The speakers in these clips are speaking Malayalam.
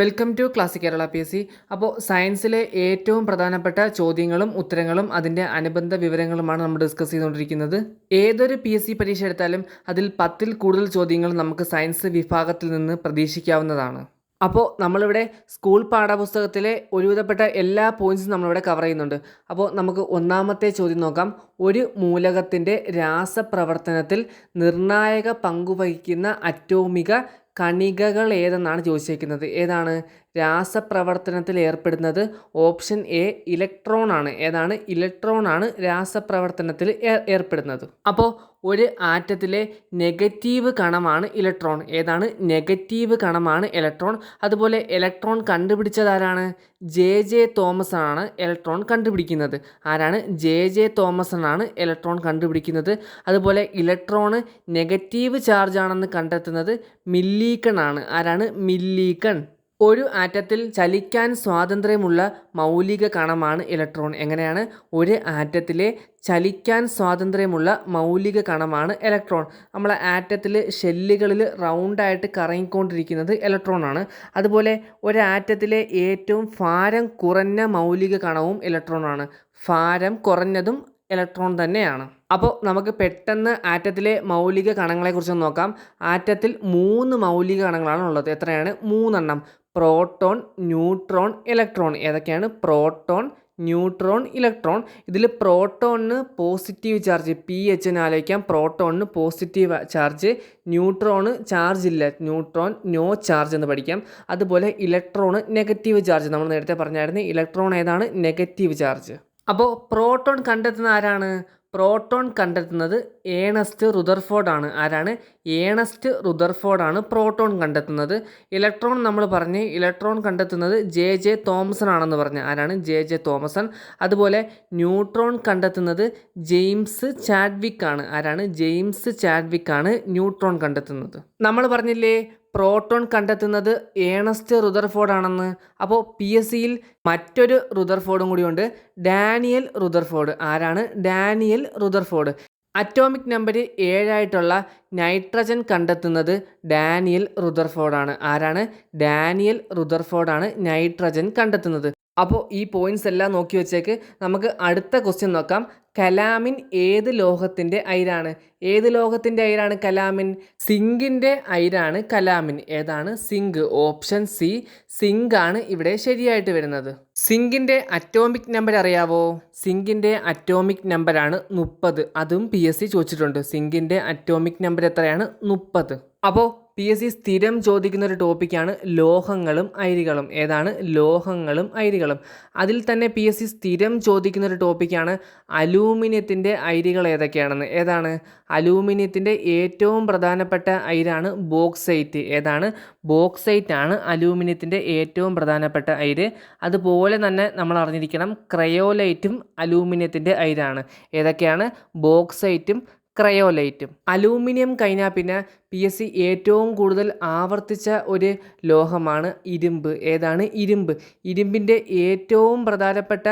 Welcome to class Kerala P S C അപ്പോൾ സയൻസിലെ ഏറ്റവും പ്രധാനപ്പെട്ട ചോദ്യങ്ങളും ഉത്തരങ്ങളും അതിന്റെ അനുബന്ധ വിവരങ്ങളുമാണ് നമ്മൾ ഡിസ്കസ് ചെയ്തുകൊണ്ടിരിക്കുന്നത്. ഏതൊരു പി എസ് സി പരീക്ഷ എടുത്താലും അതിൽ പത്തിൽ കൂടുതൽ ചോദ്യങ്ങൾ നമുക്ക് സയൻസ് വിഭാഗത്തിൽ നിന്ന് പ്രതീക്ഷിക്കാവുന്നതാണ്. അപ്പോൾ നമ്മളിവിടെ സ്കൂൾ പാഠപുസ്തകത്തിലെ ഒരുവിധപ്പെട്ട എല്ലാ പോയിന്റ്സും നമ്മളിവിടെ കവർ ചെയ്യുന്നുണ്ട്. അപ്പോൾ നമുക്ക് ഒന്നാമത്തെ ചോദ്യം നോക്കാം. ഒരു മൂലകത്തിന്റെ രാസപ്രവർത്തനത്തിൽ നിർണായക പങ്കുവഹിക്കുന്ന അറ്റോമിക കണികകൾ ഏതെന്നാണ് ചോദിച്ചേക്കുന്നത്? ഏതാണ്? രാസപ്രവർത്തനത്തിൽ ഏർപ്പെടുന്നത് ഓപ്ഷൻ എ ഇലക്ട്രോൺ ആണ് ഏതാണ്? ഇലക്ട്രോൺ ആണ് രാസപ്രവർത്തനത്തിൽ ഏർ- ഏർപ്പെടുന്നത്. അപ്പോൾ ഒരു ആറ്റത്തിലെ നെഗറ്റീവ് കണമാണ് ഇലക്ട്രോൺ. ഏതാണ്? നെഗറ്റീവ് കണമാണ് ഇലക്ട്രോൺ. അതുപോലെ ഇലക്ട്രോൺ കണ്ടുപിടിച്ചത് ആരാണ്? ജെ ജെ തോമസ് ആണ് ഇലക്ട്രോൺ കണ്ടുപിടിക്കുന്നത്. ആരാണ്? ജെ ജെ തോമസ് ആണ് ഇലക്ട്രോൺ കണ്ടുപിടിക്കുന്നത്. അതുപോലെ ഇലക്ട്രോണ് നെഗറ്റീവ് ചാർജ് ആണെന്ന് കണ്ടെത്തുന്നത് മില്ലീക്കൺ ആണ് ആരാണ്? മില്ലീക്കൺ. ഒരു ആറ്റത്തിൽ ചലിക്കാൻ സ്വാതന്ത്ര്യമുള്ള മൗലിക കണമാണ് ഇലക്ട്രോൺ. എങ്ങനെയാണ്? ഒരു ആറ്റത്തിലെ ചലിക്കാൻ സ്വാതന്ത്ര്യമുള്ള മൗലിക കണമാണ് ഇലക്ട്രോൺ. നമ്മളെ ആറ്റത്തിൽ ഷെല്ലുകളിൽ റൗണ്ടായിട്ട് കറങ്ങിക്കൊണ്ടിരിക്കുന്നത് ഇലക്ട്രോൺ ആണ്. അതുപോലെ ഒരു ആറ്റത്തിലെ ഏറ്റവും ഭാരം കുറഞ്ഞ മൗലിക കണവും ഇലക്ട്രോൺ ആണ്. ഭാരം കുറഞ്ഞതും ഇലക്ട്രോൺ തന്നെയാണ്. അപ്പോൾ നമുക്ക് പെട്ടെന്ന് ആറ്റത്തിലെ മൗലിക കണങ്ങളെക്കുറിച്ച് നോക്കാം. ആറ്റത്തിൽ മൂന്ന് മൗലിക കണങ്ങളാണ് ഉള്ളത്. എത്രയാണ്? മൂന്നെണ്ണം. Proton neutron electron. ഏതൊക്കെയാണ്? Proton neutron electron. ഇതിൽ പ്രോട്ടോണിന് പോസിറ്റീവ് ചാർജ് പി എച്ച് ആലോചിക്കാം. പ്രോട്ടോണിന് പോസിറ്റീവ് ചാർജ് ന്യൂട്രോണ് ചാർജ് ഇല്ല. ന്യൂട്രോൺ നോ ചാർജ് എന്ന് പഠിക്കാം. അതുപോലെ ഇലക്ട്രോണ് നെഗറ്റീവ് ചാർജ്. നമ്മൾ നേരത്തെ പറഞ്ഞായിരുന്നു ഇലക്ട്രോൺ ഏതാണ്? Negative charge. അപ്പോൾ പ്രോട്ടോൺ കണ്ടെത്തുന്ന ആരാണ്? പ്രോട്ടോൺ കണ്ടെത്തുന്നത് ഏണസ്റ്റ് റുദർഫോർഡ് ആണ് ആരാണ്? ഏണസ്റ്റ് റുദർഫോർഡ് ആണ് പ്രോട്ടോൺ കണ്ടെത്തുന്നത്. ഇലക്ട്രോൺ നമ്മൾ പറഞ്ഞ് ഇലക്ട്രോൺ കണ്ടെത്തുന്നത് ജെ ജെ തോമസൺ ആണെന്ന് പറഞ്ഞ്. ആരാണ്? J J Thomson. അതുപോലെ ന്യൂട്രോൺ കണ്ടെത്തുന്നത് ജെയിംസ് ചാഡ്വിക് ആണ്. ആരാണ്? ജെയിംസ് ചാഡ്വിക് ആണ് ന്യൂട്രോൺ കണ്ടെത്തുന്നത്. നമ്മൾ പറഞ്ഞില്ലേ പ്രോട്ടോൺ കണ്ടെത്തുന്നത് ഏണസ്റ്റ് റുദർഫോർഡ് ആണെന്ന് അപ്പോൾ പി എസ് സിയിൽ മറ്റൊരു റുദർഫോർഡും കൂടിയുണ്ട്. Daniel Rutherford. ആരാണ്? Daniel Rutherford. അറ്റോമിക് നമ്പർ ഏഴായിട്ടുള്ള നൈട്രജൻ കണ്ടെത്തുന്നത് ഡാനിയൽ റുദർഫോർഡാണ്. ആരാണ്? ഡാനിയൽ റുദർഫോർഡാണ് നൈട്രജൻ കണ്ടെത്തുന്നത്. അപ്പോൾ ഈ പോയിന്റ്സ് എല്ലാം നോക്കി വെച്ചേക്ക്. നമുക്ക് അടുത്ത ക്വസ്റ്റ്യൻ നോക്കാം. കലാമിൻ ഏത് ലോഹത്തിന്റെ അയിരാണ്? ഏത് ലോഹത്തിന്റെ അയിരാണ് കലാമിൻ? സിങ്കിന്റെ അയിരാണ് കലാമിൻ. ഏതാണ്? സിങ്ക്. ഓപ്ഷൻ സി സിങ്ക് ആണ് ഇവിടെ ശരിയായിട്ട് വരുന്നത്. സിങ്കിന്റെ അറ്റോമിക് നമ്പർ അറിയാവോ? സിങ്കിന്റെ അറ്റോമിക് നമ്പറാണ് മുപ്പത്. അതും പി എസ് സി ചോദിച്ചിട്ടുണ്ട്. സിങ്കിന്റെ അറ്റോമിക് നമ്പർ എത്രയാണ്? മുപ്പത്. അപ്പോൾ പി എസ് സി സ്ഥിരം ചോദിക്കുന്ന ഒരു ടോപ്പിക്കാണ് ലോഹങ്ങളും അയിരുകളും. ഏതാണ്? ലോഹങ്ങളും അയിരുകളും. അതിൽ തന്നെ പി എസ് സി സ്ഥിരം ചോദിക്കുന്ന ഒരു ടോപ്പിക്കാണ് അലൂമിനിയത്തിന്റെ അയിരുകൾ ഏതൊക്കെയാണെന്ന്. ഏതാണ്? അലൂമിനിയത്തിന്റെ ഏറ്റവും പ്രധാനപ്പെട്ട അയിരാണ് ബോക്സൈറ്റ്. ഏതാണ്? ബോക്സൈറ്റ് ആണ് അലൂമിനിയത്തിന്റെ ഏറ്റവും പ്രധാനപ്പെട്ട അയിര്. അതുപോലെ തന്നെ നമ്മൾ അറിഞ്ഞിരിക്കണം ക്രയോലൈറ്റും അലൂമിനിയത്തിന്റെ അയിരാണ്. ഏതൊക്കെയാണ്? ബോക്സൈറ്റും ക്രയോലൈറ്റും. അലൂമിനിയം കഴിഞ്ഞാൽ പിന്നെ പി എസ് സി ഏറ്റവും കൂടുതൽ ആവർത്തിച്ച ഒരു ലോഹമാണ് ഇരുമ്പ്. ഏതാണ് ഇരുമ്പ്? ഇരുമ്പിന്റെ ഏറ്റവും പ്രധാനപ്പെട്ട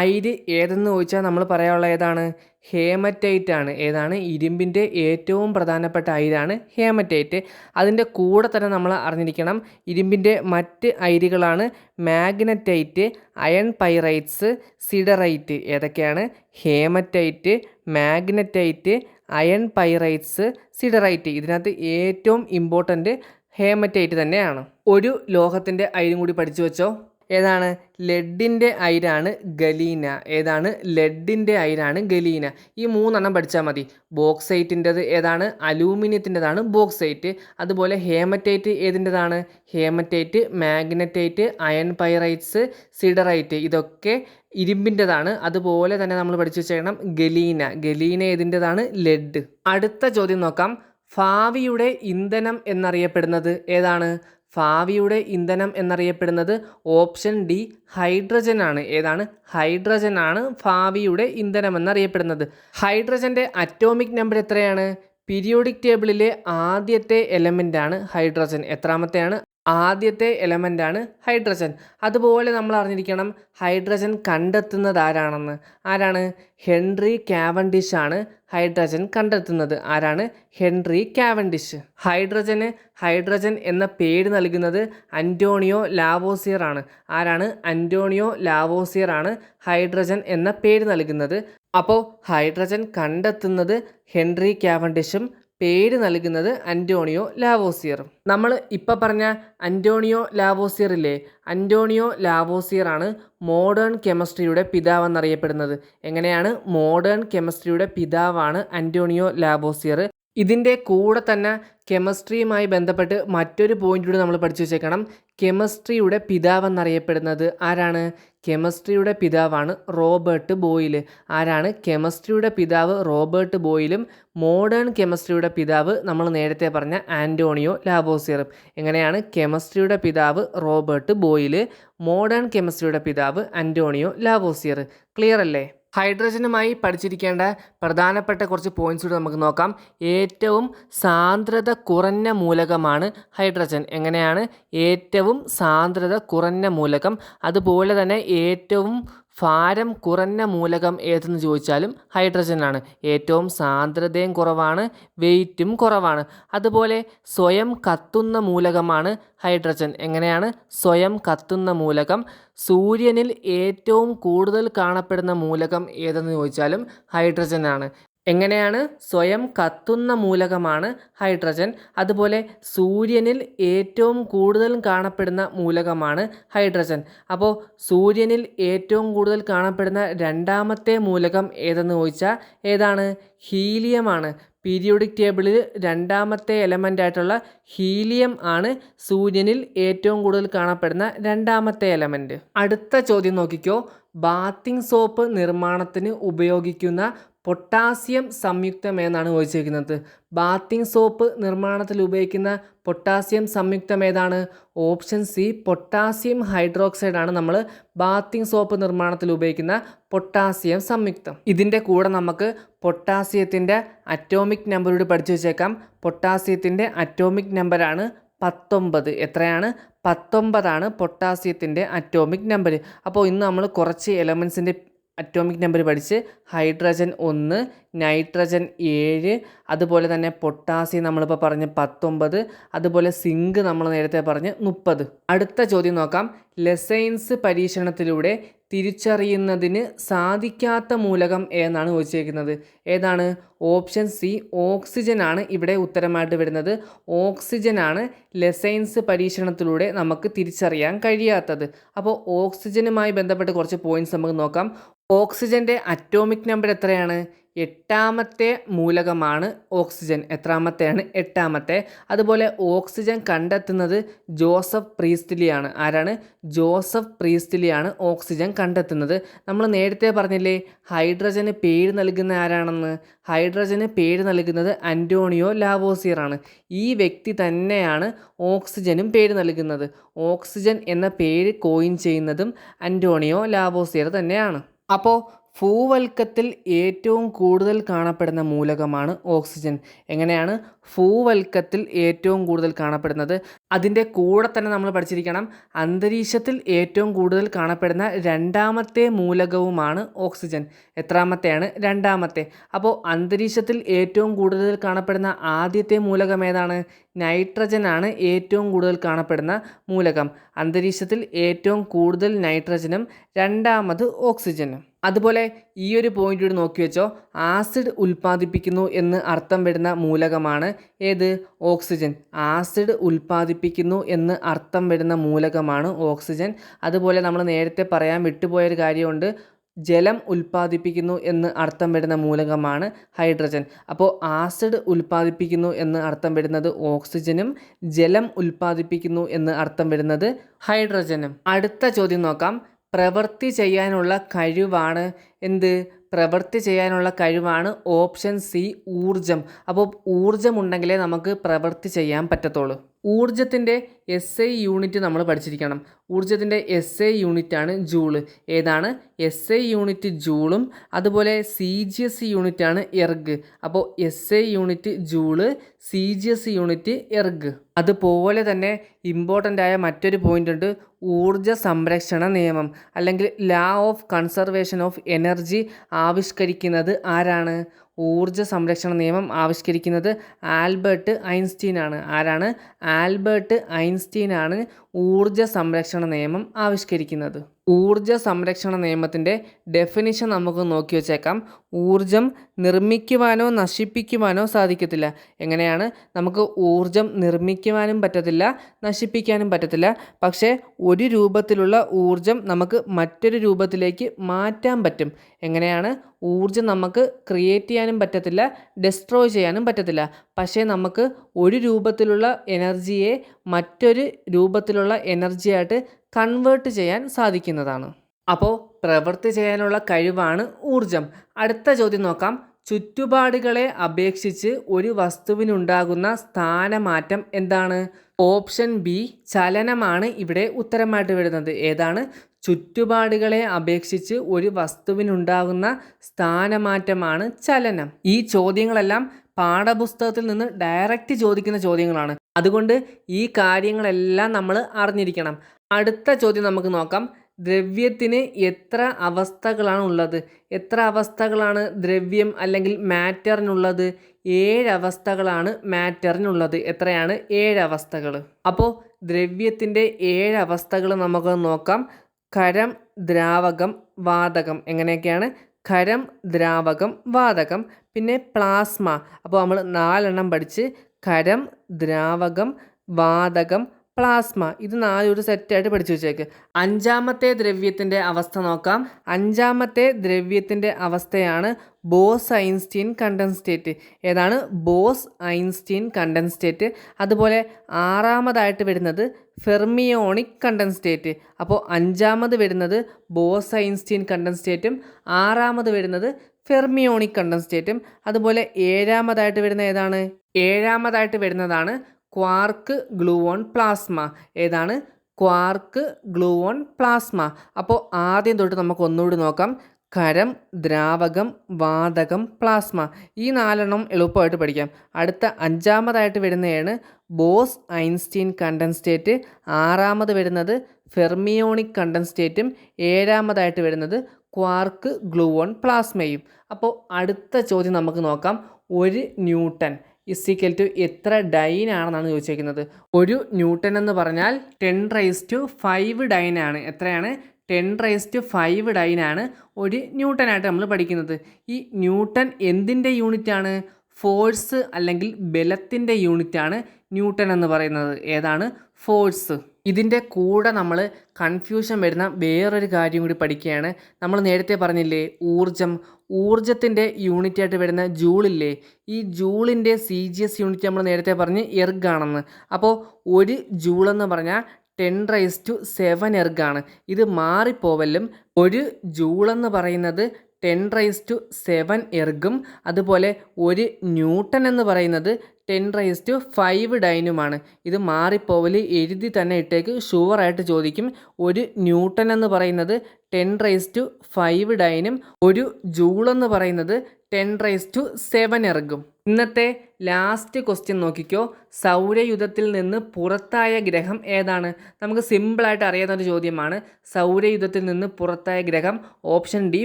അയിര് ഏതെന്ന് ചോദിച്ചാൽ നമ്മൾ പറയാനുള്ള ഏതാണ്? ഹേമറ്റൈറ്റ് ആണ് ഏതാണ്? ഇരുമ്പിന്റെ ഏറ്റവും പ്രധാനപ്പെട്ട അയിരാണ് ഹേമറ്റൈറ്റ്. അതിന്റെ കൂടെ തന്നെ നമ്മൾ അറിഞ്ഞിരിക്കണം ഇരുമ്പിന്റെ മറ്റ് അയിരുകളാണ് മാഗ്നറ്റൈറ്റ് അയൺ പൈറൈറ്റ്സ് സിഡറൈറ്റ്. ഏതൊക്കെയാണ്? Haematite magnetite iron pyrites siderite ഇതിനകത്ത് ഏറ്റവും ഇമ്പോർട്ടന്റ് ഹേമറ്റൈറ്റ് തന്നെയാണ്. ഒരു ലോഹത്തിന്റെ അയിരും കൂടി പഠിച്ചു വെച്ചോ? ഏതാണ്? ലെഡിന്റെ അയിരാണ് ഗലീന. ഏതാണ്? ലെഡിന്റെ അയിരാണ് ഗലീന. ഈ മൂന്നെണ്ണം പഠിച്ചാൽ മതി. ബോക്സൈറ്റിന്റെത് ഏതാണ്? അലൂമിനിയത്തിന്റെതാണ് ബോക്സൈറ്റ്. അതുപോലെ haematite ഏതിന്റെതാണ്? Haematite magnetite iron pyrites siderite. ഇതൊക്കെ ഇരുമ്പിന്റെതാണ്. അതുപോലെ തന്നെ നമ്മൾ പഠിച്ചു വെച്ചേക്കണം ഗലീന. ഗലീന ഏതിന്റെതാണ്? ലെഡ്. അടുത്ത ചോദ്യം നോക്കാം. ഭാവിയുടെ ഇന്ധനം എന്നറിയപ്പെടുന്നത് ഏതാണ്? ഭാവിയുടെ ഇന്ധനം എന്നറിയപ്പെടുന്നത് ഓപ്ഷൻ ഡി ഹൈഡ്രജൻ ആണ്. ഏതാണ്? ഹൈഡ്രജൻ ആണ് ഭാവിയുടെ ഇന്ധനം എന്നറിയപ്പെടുന്നത്. ഹൈഡ്രജന്റെ അറ്റോമിക് നമ്പർ എത്രയാണ്? പീരിയോഡിക് ടേബിളിലെ ആദ്യത്തെ എലമെന്റ് ആണ് ഹൈഡ്രജൻ. എത്രാമത്തെയാണ്? ആദ്യത്തെ എലമെന്റാണ് ഹൈഡ്രജൻ അതുപോലെ നമ്മൾ അറിഞ്ഞിരിക്കണം ഹൈഡ്രജൻ കണ്ടെത്തുന്നത് ആരാണെന്ന്. ആരാണ്? ഹെൻറി കാവൻഡിഷ് ആണ് ഹൈഡ്രജൻ കണ്ടെത്തുന്നത്. ആരാണ്? Henry Cavendish. ഹൈഡ്രജന് ഹൈഡ്രജൻ എന്ന പേര് നൽകുന്നത് അന്റോണിയോ ലാവോസിയർ ആണ്. ആരാണ്? അന്റോണിയോ ലാവോസിയർ ആണ് ഹൈഡ്രജൻ എന്ന പേര് നൽകുന്നത്. അപ്പോൾ ഹൈഡ്രജൻ കണ്ടെത്തുന്നത് ഹെൻറി കാവൻഡിഷും പേര് നൽകുന്നത് അന്റോണിയോ ലാവോസിയർ. നമ്മൾ ഇപ്പം പറഞ്ഞ അന്റോണിയോ ലാവോസിയർ ഇല്ലേ? അന്റോണിയോ ലാവോസിയർ ആണ് മോഡേൺ കെമിസ്ട്രിയുടെ പിതാവെന്നറിയപ്പെടുന്നത്. എങ്ങനെയാണ്? മോഡേൺ കെമിസ്ട്രിയുടെ പിതാവാണ് അന്റോണിയോ ലാവോസിയർ. ഇതിന്റെ കൂടെ തന്നെ കെമിസ്ട്രിയുമായി ബന്ധപ്പെട്ട് മറ്റൊരു പോയിന്റ് കൂടി നമ്മൾ പഠിച്ചു വെച്ചേക്കണം. കെമിസ്ട്രിയുടെ പിതാവ് എന്നറിയപ്പെടുന്നത് ആരാണ്? കെമിസ്ട്രിയുടെ പിതാവാണ് റോബർട്ട് ബോയിൽ ആരാണ്? കെമിസ്ട്രിയുടെ പിതാവ് റോബർട്ട് ബോയിലും മോഡേൺ കെമിസ്ട്രിയുടെ പിതാവ് നമ്മൾ നേരത്തെ പറഞ്ഞ ആന്റോണിയോ ലാബോസിയറും എങ്ങനെയാണ്? കെമിസ്ട്രിയുടെ പിതാവ് റോബർട്ട് ബോയിൽ മോഡേൺ കെമിസ്ട്രിയുടെ പിതാവ് ആന്റോണിയോ ലാവോസിയർ. ക്ലിയർ അല്ലേ? ഹൈഡ്രജനുമായി പഠിച്ചിരിക്കേണ്ട പ്രധാനപ്പെട്ട കുറച്ച് പോയിന്റ്സ് കൂടി നമുക്ക് നോക്കാം. ഏറ്റവും സാന്ദ്രത കുറഞ്ഞ മൂലകമാണ് ഹൈഡ്രജൻ. എങ്ങനെയാണ്? ഏറ്റവും സാന്ദ്രത കുറഞ്ഞ മൂലകം. അതുപോലെ തന്നെ ഏറ്റവും ഭാരം കുറഞ്ഞ മൂലകം ഏതെന്ന് ചോദിച്ചാലും ഹൈഡ്രജനാണ്. ഏറ്റവും സാന്ദ്രതയും കുറവാണ് വെയിറ്റും കുറവാണ്. അതുപോലെ സ്വയം കത്തുന്ന മൂലകമാണ് ഹൈഡ്രജൻ. എങ്ങനെയാണ്? സ്വയം കത്തുന്ന മൂലകം. സൂര്യനിൽ ഏറ്റവും കൂടുതൽ കാണപ്പെടുന്ന മൂലകം ഏതെന്ന് ചോദിച്ചാലും ഹൈഡ്രജനാണ്. എങ്ങനെയാണ് സ്വയം കത്തുന്ന മൂലകമാണ് ഹൈഡ്രജൻ? അതുപോലെ സൂര്യനിൽ ഏറ്റവും കൂടുതൽ കാണപ്പെടുന്ന മൂലകമാണ് ഹൈഡ്രജൻ. അപ്പോൾ സൂര്യനിൽ ഏറ്റവും കൂടുതൽ കാണപ്പെടുന്ന രണ്ടാമത്തെ മൂലകം ഏതെന്ന് ചോദിച്ചാൽ ഏതാണ്? ഹീലിയമാണ് പീരിയോഡിക് ടേബിളിൽ രണ്ടാമത്തെ എലമെന്റ് ആയിട്ടുള്ള ഹീലിയം ആണ് സൂര്യനിൽ ഏറ്റവും കൂടുതൽ കാണപ്പെടുന്ന രണ്ടാമത്തെ എലമെന്റ് അടുത്ത ചോദ്യം നോക്കിക്കോ. ബാത്തിങ് സോപ്പ് നിർമ്മാണത്തിന് ഉപയോഗിക്കുന്ന പൊട്ടാസ്യം സംയുക്തം എന്നാണ് ചോദിച്ചിരിക്കുന്നത്. ബാത്തിങ് സോപ്പ് നിർമ്മാണത്തിൽ ഉപയോഗിക്കുന്ന പൊട്ടാസ്യം സംയുക്തം ഏതാണ് ഓപ്ഷൻ സി പൊട്ടാസ്യം ഹൈഡ്രോക്സൈഡ് ആണ് നമ്മൾ ബാത്തിങ് സോപ്പ് നിർമ്മാണത്തിൽ ഉപയോഗിക്കുന്ന പൊട്ടാസ്യം സംയുക്തം. ഇതിന്റെ കൂടെ നമുക്ക് പൊട്ടാസ്യത്തിന്റെ അറ്റോമിക് നമ്പർ കൂടി പഠിച്ചു വെച്ചേക്കാം. പൊട്ടാസ്യത്തിന്റെ അറ്റോമിക് നമ്പറാണ് പത്തൊമ്പത്. എത്രയാണ്? പത്തൊമ്പതാണ് പൊട്ടാസ്യത്തിന്റെ അറ്റോമിക് നമ്പർ. അപ്പോൾ ഇന്ന് നമ്മൾ കുറച്ച് എലമെൻസിന്റെ അറ്റോമിക് നമ്പർ പഠിച്ച് ഹൈഡ്രജൻ ഒന്ന് നൈട്രജൻ ഏഴ് അതുപോലെ തന്നെ പൊട്ടാസ്യം നമ്മളിപ്പോൾ പറഞ്ഞ് പത്തൊമ്പത് അതുപോലെ സിങ്ക് നമ്മൾ നേരത്തെ പറഞ്ഞ് മുപ്പത്. അടുത്ത ചോദ്യം നോക്കാം. ലെസൈൻസ് പരീക്ഷണത്തിലൂടെ തിരിച്ചറിയുന്നതിന് സാധിക്കാത്ത മൂലകം എന്നാണ് ചോദിച്ചിരിക്കുന്നത് ഏതാണ്? ഓപ്ഷൻ സി ഓക്സിജൻ ആണ് ഇവിടെ ഉത്തരമായിട്ട് വരുന്നത്. ഓക്സിജൻ ആണ് ലെസൈൻസ് പരീക്ഷണത്തിലൂടെ നമുക്ക് തിരിച്ചറിയാൻ കഴിയാത്തത്. അപ്പോൾ ഓക്സിജനുമായി ബന്ധപ്പെട്ട് കുറച്ച് പോയിന്റ്സ് നമുക്ക് നോക്കാം. ഓക്സിജന്റെ അറ്റോമിക് നമ്പർ എത്രയാണ്? എട്ടാമത്തെ മൂലകമാണ് ഓക്സിജൻ. എത്രാമത്തെയാണ്? എട്ടാമത്തെ. അതുപോലെ ഓക്സിജൻ കണ്ടെത്തുന്നത് ജോസഫ് പ്രീസ്റ്റിലിയാണ്. ആരാണ്? ജോസഫ് പ്രീസ്റ്റിലിയാണ് ഓക്സിജൻ കണ്ടെത്തുന്നത്. നമ്മൾ നേരത്തെ പറഞ്ഞില്ലേ ഹൈഡ്രജന് പേര് നൽകുന്ന ആരാണെന്ന്? ഹൈഡ്രജന് പേര് നൽകുന്നത് അന്റോണിയോ ലാവോസിയറാണ്. ഈ വ്യക്തി തന്നെയാണ് ഓക്സിജനും പേര് നൽകുന്നത്. ഓക്സിജൻ എന്ന പേര് കോയിൻ ചെയ്യുന്നതും അന്റോണിയോ ലാവോസിയർ തന്നെയാണ്. അപ്പോൾ ഭൂവൽക്കത്തിൽ ഏറ്റവും കൂടുതൽ കാണപ്പെടുന്ന മൂലകമാണ് ഓക്സിജൻ. എങ്ങനെയാണ്? ഭൂവൽക്കത്തിൽ ഏറ്റവും കൂടുതൽ കാണപ്പെടുന്നത്? അതിന്റെ കൂടെ തന്നെ നമ്മൾ പഠിച്ചിരിക്കണം. അന്തരീക്ഷത്തിൽ ഏറ്റവും കൂടുതൽ കാണപ്പെടുന്ന രണ്ടാമത്തെ മൂലകവുമാണ് ഓക്സിജൻ. എത്രാമത്തെയാണ്? രണ്ടാമത്തെ. അപ്പോൾ അന്തരീക്ഷത്തിൽ ഏറ്റവും കൂടുതൽ കാണപ്പെടുന്ന ആദ്യത്തെ മൂലകം ഏതാണ്? നൈട്രജൻ ആണ് ഏറ്റവും കൂടുതൽ കാണപ്പെടുന്ന മൂലകം. അന്തരീക്ഷത്തിൽ ഏറ്റവും കൂടുതൽ നൈട്രജനും രണ്ടാമത് ഓക്സിജനും. അതുപോലെ ഈ ഒരു പോയിന്റ് കൂടി നോക്കി വെച്ചോ. ആസിഡ് ഉൽപ്പാദിപ്പിക്കുന്നു എന്ന് അർത്ഥം വരുന്ന മൂലകമാണ് ഏത്? ഓക്സിജൻ ആസിഡ് ഉൽപ്പാദിപ്പിക്കുന്നു എന്ന് അർത്ഥം വരുന്ന മൂലകമാണ് ഓക്സിജൻ അതുപോലെ നമ്മൾ നേരത്തെ പറയാൻ വിട്ടുപോയൊരു കാര്യമുണ്ട്. ജലം ഉൽപ്പാദിപ്പിക്കുന്നു എന്ന് അർത്ഥം വരുന്ന മൂലകമാണ് ഹൈഡ്രജൻ അപ്പോൾ ആസിഡ് ഉൽപ്പാദിപ്പിക്കുന്നു എന്ന് അർത്ഥം വരുന്നത് ഓക്സിജനും ജലം ഉൽപ്പാദിപ്പിക്കുന്നു എന്ന് അർത്ഥം വരുന്നത് ഹൈഡ്രജനും അടുത്ത ചോദ്യം നോക്കാം. പ്രവൃത്തി ചെയ്യാനുള്ള കഴിവാണ്. എന്ത്? പ്രവൃത്തി ചെയ്യാനുള്ള കഴിവാണ് ഓപ്ഷൻ സി ഊർജം അപ്പോൾ ഊർജം ഉണ്ടെങ്കിലേ നമുക്ക് പ്രവൃത്തി ചെയ്യാൻ പറ്റത്തുള്ളൂ. ഊർജത്തിന്റെ എസ് ഐ യൂണിറ്റ് നമ്മൾ പഠിച്ചിരിക്കണം. ഊർജത്തിന്റെ എസ് ഐ യൂണിറ്റാണ് ജൂൾ. ഏതാണ്? എസ് ഐ യൂണിറ്റ് ജൂളും അതുപോലെ സി ജി എസ് യൂണിറ്റാണ് എർഗ്. അപ്പോൾ S I unit joule C G S unit erg. അതുപോലെ തന്നെ ഇമ്പോർട്ടന്റ് ആയ മറ്റൊരു പോയിന്റ് ഉണ്ട് ഊർജ സംരക്ഷണ നിയമം അല്ലെങ്കിൽ law of conservation of energy ആവിഷ്കരിക്കുന്നത് ആരാണ്? ഊർജ സംരക്ഷണ നിയമം ആവിഷ്കരിക്കുന്നത് ആൽബർട്ട് ഐൻസ്റ്റീനാണ് ആരാണ്? ആൽബർട്ട് ഐൻസ്റ്റീനാണ് ഊർജ സംരക്ഷണ നിയമം ആവിഷ്കരിക്കുന്നത്. ഊർജ സംരക്ഷണ നിയമത്തിന്റെ ഡെഫിനിഷൻ നമുക്ക് നോക്കി വച്ചേക്കാം. ഊർജം നിർമ്മിക്കുവാനോ നശിപ്പിക്കുവാനോ സാധിക്കത്തില്ല. എങ്ങനെയാണ്? നമുക്ക് ഊർജം നിർമ്മിക്കുവാനും പറ്റത്തില്ല നശിപ്പിക്കാനും പറ്റത്തില്ല. പക്ഷേ ഒരു രൂപത്തിലുള്ള ഊർജം നമുക്ക് മറ്റൊരു രൂപത്തിലേക്ക് മാറ്റാൻ പറ്റും. എങ്ങനെയാണ്? ഊർജം നമുക്ക് ക്രിയേറ്റ് ചെയ്യാനും പറ്റത്തില്ല ഡെസ്ട്രോയ് ചെയ്യാനും പറ്റത്തില്ല. പക്ഷേ നമുക്ക് ഒരു രൂപത്തിലുള്ള എനർജിയെ മറ്റൊരു രൂപത്തിലുള്ള എനർജിയായിട്ട് കൺവേർട്ട് ചെയ്യാൻ സാധിക്കുന്നതാണ്. അപ്പോൾ പ്രവൃത്തി ചെയ്യാനുള്ള കഴിവാണ് ഊർജം അടുത്ത ചോദ്യം നോക്കാം. ചുറ്റുപാടുകളെ അപേക്ഷിച്ച് ഒരു വസ്തുവിനുണ്ടാകുന്ന സ്ഥാനമാറ്റം എന്താണ്? ഓപ്ഷൻ ബി ചലനമാണ് ഇവിടെ ഉത്തരമായിട്ട് വരുന്നത്. ഏതാണ്? ചുറ്റുപാടുകളെ അപേക്ഷിച്ച് ഒരു വസ്തുവിനുണ്ടാകുന്ന സ്ഥാനമാറ്റമാണ് ചലനം. ഈ ചോദ്യങ്ങളെല്ലാം പാഠപുസ്തകത്തിൽ നിന്ന് ഡയറക്റ്റ് ചോദിക്കുന്ന ചോദ്യങ്ങളാണ്. അതുകൊണ്ട് ഈ കാര്യങ്ങളെല്ലാം നമ്മൾ അറിഞ്ഞിരിക്കണം. അടുത്ത ചോദ്യം നമുക്ക് നോക്കാം. ദ്രവ്യത്തിന് എത്ര അവസ്ഥകളാണ് ഉള്ളത് എത്ര അവസ്ഥകളാണ് ദ്രവ്യം അല്ലെങ്കിൽ മാറ്ററിനുള്ളത്? ഏഴ് അവസ്ഥകളാണ് മാറ്ററിനുള്ളത്. എത്രയാണ്? ഏഴ് അവസ്ഥകൾ അപ്പോൾ ദ്രവ്യത്തിന്റെ ഏഴ് അവസ്ഥകൾ നമുക്ക് നോക്കാം. ഖരം ദ്രാവകം വാതകം. എങ്ങനെയൊക്കെയാണ്? ഖരം ദ്രാവകം വാതകം. പിന്നെ പ്ലാസ്മ. അപ്പോൾ നമ്മൾ നാലെണ്ണം പഠിച്ച് ഖരം ദ്രാവകം വാതകം പ്ലാസ്മ. ഇത് നാലൊരു സെറ്റായിട്ട് പഠിച്ചു വെച്ചേക്ക്. അഞ്ചാമത്തെ ദ്രവ്യത്തിന്റെ അവസ്ഥ നോക്കാം. അഞ്ചാമത്തെ ദ്രവ്യത്തിന്റെ അവസ്ഥയാണ് ബോസ് ഐൻസ്റ്റീൻ കണ്ടൻസ്റ്റേറ്റ്. ഏതാണ്? Bose Einstein condensate. അതുപോലെ ആറാമതായിട്ട് വരുന്നത് ഫെർമിയോണിക് കണ്ടൻസ്റ്റേറ്റ്. അപ്പോൾ അഞ്ചാമത് വരുന്നത് ബോസ് ഐൻസ്റ്റീൻ കണ്ടൻസ്റ്റേറ്റും ആറാമത് വരുന്നത് ഫെർമിയോണിക് കണ്ടൻസ്റ്റേറ്റും. അതുപോലെ ഏഴാമതായിട്ട് വരുന്ന ഏതാണ്? ഏഴാമതായിട്ട് വരുന്നതാണ് ക്വാർക്ക് ഗ്ലൂവോൺ പ്ലാസ്മ ഏതാണ്? ക്വാർക്ക് ഗ്ലൂവോൺ പ്ലാസ്മ അപ്പോൾ ആദ്യം തൊട്ട് നമുക്ക് ഒന്നുകൂടി നോക്കാം. ഖരം ദ്രാവകം വാതകം പ്ലാസ്മ ഈ നാലെണ്ണം എളുപ്പമായിട്ട് പഠിക്കാം. അടുത്ത അഞ്ചാമതായിട്ട് വരുന്നതാണ് ബോസ് ഐൻസ്റ്റീൻ കണ്ടൻസ്റ്റേറ്റ് ആറാമത് വരുന്നത് ഫെർമിയോണിക് കണ്ടൻസ്റ്റേറ്റും ഏഴാമതായിട്ട് വരുന്നത് ക്വാർക്ക് ഗ്ലൂവോൺ പ്ലാസ്മയും അപ്പോൾ അടുത്ത ചോദ്യം നമുക്ക് നോക്കാം. ഒരു ന്യൂട്ടൺ ഇസിക്കൽ ടു എത്ര ഡൈൻ ആണെന്നാണ് ചോദിച്ചേക്കുന്നത്. ഒരു ന്യൂട്ടൺ എന്ന് പറഞ്ഞാൽ ten raise to five dyne ആണ്. എത്രയാണ്? Ten raise to five dyne ആണ് ഒരു ന്യൂട്ടനായിട്ട് നമ്മൾ പഠിക്കുന്നത്. ഈ ന്യൂട്ടൺ എന്തിന്റെ യൂണിറ്റാണ് ഫോഴ്സ് അല്ലെങ്കിൽ ബലത്തിന്റെ യൂണിറ്റാണ് ന്യൂട്ടൺ എന്ന് പറയുന്നത്. ഏതാണ്? ഫോഴ്സ് ഇതിന്റെ കൂടെ നമ്മൾ കൺഫ്യൂഷൻ വരുന്ന വേറൊരു കാര്യം കൂടി പഠിക്കുകയാണ്. നമ്മൾ നേരത്തെ പറഞ്ഞില്ലേ ഊർജം ഊർജത്തിന്റെ യൂണിറ്റ് ആയിട്ട് വരുന്ന ജൂളില്ലേ ഈ ജൂളിന്റെ സി ജി എസ് യൂണിറ്റ് നമ്മൾ നേരത്തെ പറഞ്ഞ് എർഗാണെന്ന് അപ്പോൾ ഒരു ജൂളെന്ന് പറഞ്ഞാൽ ടെൻ റൈസ് ടു സെവൻ എർഗാണ് ഇത് മാറിപ്പോവല്ലും ഒരു ജൂളെന്ന് പറയുന്നത് ടെൻ റൈസ് ടു സെവൻ എർഗും അതുപോലെ ഒരു ന്യൂട്ടൺ എന്ന് പറയുന്നത് ടെൻ റൈസ് ടു ഫൈവ് ഡൈനുമാണ്. ഇത് മാറിപ്പോവൽ എഴുതി തന്നെ ഇട്ടേക്ക് ഷുവറായിട്ട് ചോദിക്കും. ഒരു ന്യൂട്ടൺ എന്ന് പറയുന്നത് ടെൻ റൈസ് ടു ഫൈവ് ഡൈനും ഒരു ജൂൾ എന്ന് പറയുന്നത് ടെൻ റൈസ് ടു സെവൻ ഇറങ്ങും ഇന്നത്തെ ലാസ്റ്റ് ക്വസ്റ്റ്യൻ നോക്കിക്കോ. സൗരയുധത്തിൽ നിന്ന് പുറത്തായ ഗ്രഹം ഏതാണ്? നമുക്ക് സിമ്പിളായിട്ട് അറിയാവുന്ന ഒരു ചോദ്യമാണ്. സൗരയുധത്തിൽ നിന്ന് പുറത്തായ ഗ്രഹം ഓപ്ഷൻ ഡി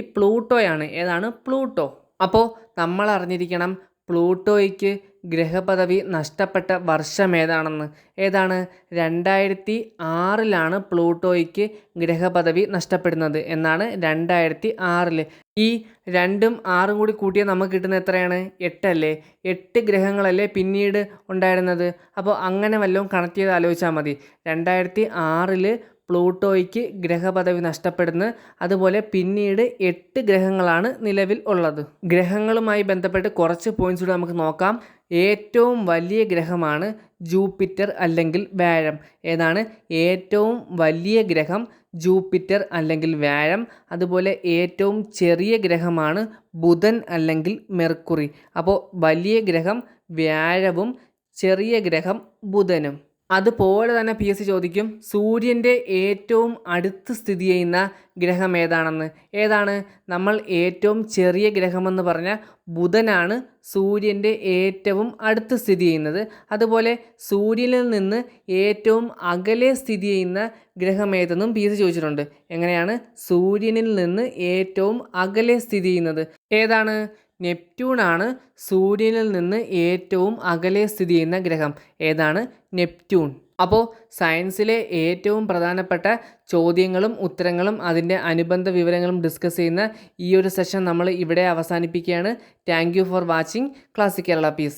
പ്ലൂട്ടോയാണ്. ഏതാണ്? പ്ലൂട്ടോ. അപ്പോൾ നമ്മൾ അറിഞ്ഞിരിക്കണം പ്ലൂട്ടോയ്ക്ക് ഗ്രഹപദവി നഷ്ടപ്പെട്ട വർഷം ഏതാണെന്ന്? ഏതാണ്? രണ്ടായിരത്തി ആറിലാണ് പ്ലൂട്ടോയ്ക്ക് ഗ്രഹപദവി നഷ്ടപ്പെടുന്നത് എന്നാണ് രണ്ടായിരത്തി ആറിൽ ഈ രണ്ടും ആറും കൂടി കൂട്ടിയാൽ നമുക്ക് കിട്ടുന്ന എത്രയാണ്? എട്ടല്ലേ? എട്ട് ഗ്രഹങ്ങളല്ലേ പിന്നീട് ഉണ്ടായിരുന്നത്? അപ്പോൾ അങ്ങനെ വല്ലതും കണക്ട് ചെയ്ത് ആലോചിച്ചാൽ മതി. രണ്ടായിരത്തി ആറിൽ പ്ലൂട്ടോയ്ക്ക് ഗ്രഹപദവി നഷ്ടപ്പെടുന്നു. അതുപോലെ പിന്നീട് എട്ട് ഗ്രഹങ്ങളാണ് നിലവിൽ ഉള്ളത്. ഗ്രഹങ്ങളുമായി ബന്ധപ്പെട്ട് കുറച്ച് പോയിന്റ്സ് കൂടെ നമുക്ക് നോക്കാം. ഏറ്റവും വലിയ ഗ്രഹമാണ് ജൂപ്പിറ്റർ അല്ലെങ്കിൽ വ്യാഴം ഏതാണ്? ഏറ്റവും വലിയ ഗ്രഹം ജൂപ്പിറ്റർ അല്ലെങ്കിൽ വ്യാഴം അതുപോലെ ഏറ്റവും ചെറിയ ഗ്രഹമാണ് ബുധൻ അല്ലെങ്കിൽ മെർക്കുറി. അപ്പോൾ വലിയ ഗ്രഹം വ്യാഴവും ചെറിയ ഗ്രഹം ബുധനും. അതുപോലെ തന്നെ പി എസ് സി ചോദിക്കും സൂര്യന്റെ ഏറ്റവും അടുത്ത് സ്ഥിതി ചെയ്യുന്ന ഗ്രഹം ഏതാണെന്ന്? ഏതാണ്? നമ്മൾ ഏറ്റവും ചെറിയ ഗ്രഹമെന്ന് പറഞ്ഞാൽ ബുധനാണ് സൂര്യന്റെ ഏറ്റവും അടുത്ത് സ്ഥിതി ചെയ്യുന്നത്. അതുപോലെ സൂര്യനിൽ നിന്ന് ഏറ്റവും അകലെ സ്ഥിതി ചെയ്യുന്ന ഗ്രഹം ഏതെന്നും പി എസ് ചോദിച്ചിട്ടുണ്ട്. എങ്ങനെയാണ്? സൂര്യനിൽ നിന്ന് ഏറ്റവും അകലെ സ്ഥിതി ചെയ്യുന്നത്. ഏതാണ്? നെപ്റ്റ്യൂണാണ് സൂര്യനിൽ നിന്ന് ഏറ്റവും അകലെ സ്ഥിതി ചെയ്യുന്ന ഗ്രഹം. ഏതാണ്? നെപ്റ്റ്യൂൺ. അപ്പോൾ സയൻസിലെ ഏറ്റവും പ്രധാനപ്പെട്ട ചോദ്യങ്ങളും ഉത്തരങ്ങളും അതിന്റെ അനുബന്ധ വിവരങ്ങളും ഡിസ്കസ് ചെയ്യുന്ന ഈ ഒരു സെഷൻ നമ്മൾ ഇവിടെ അവസാനിപ്പിക്കുകയാണ്. Thank for watching class Kerala P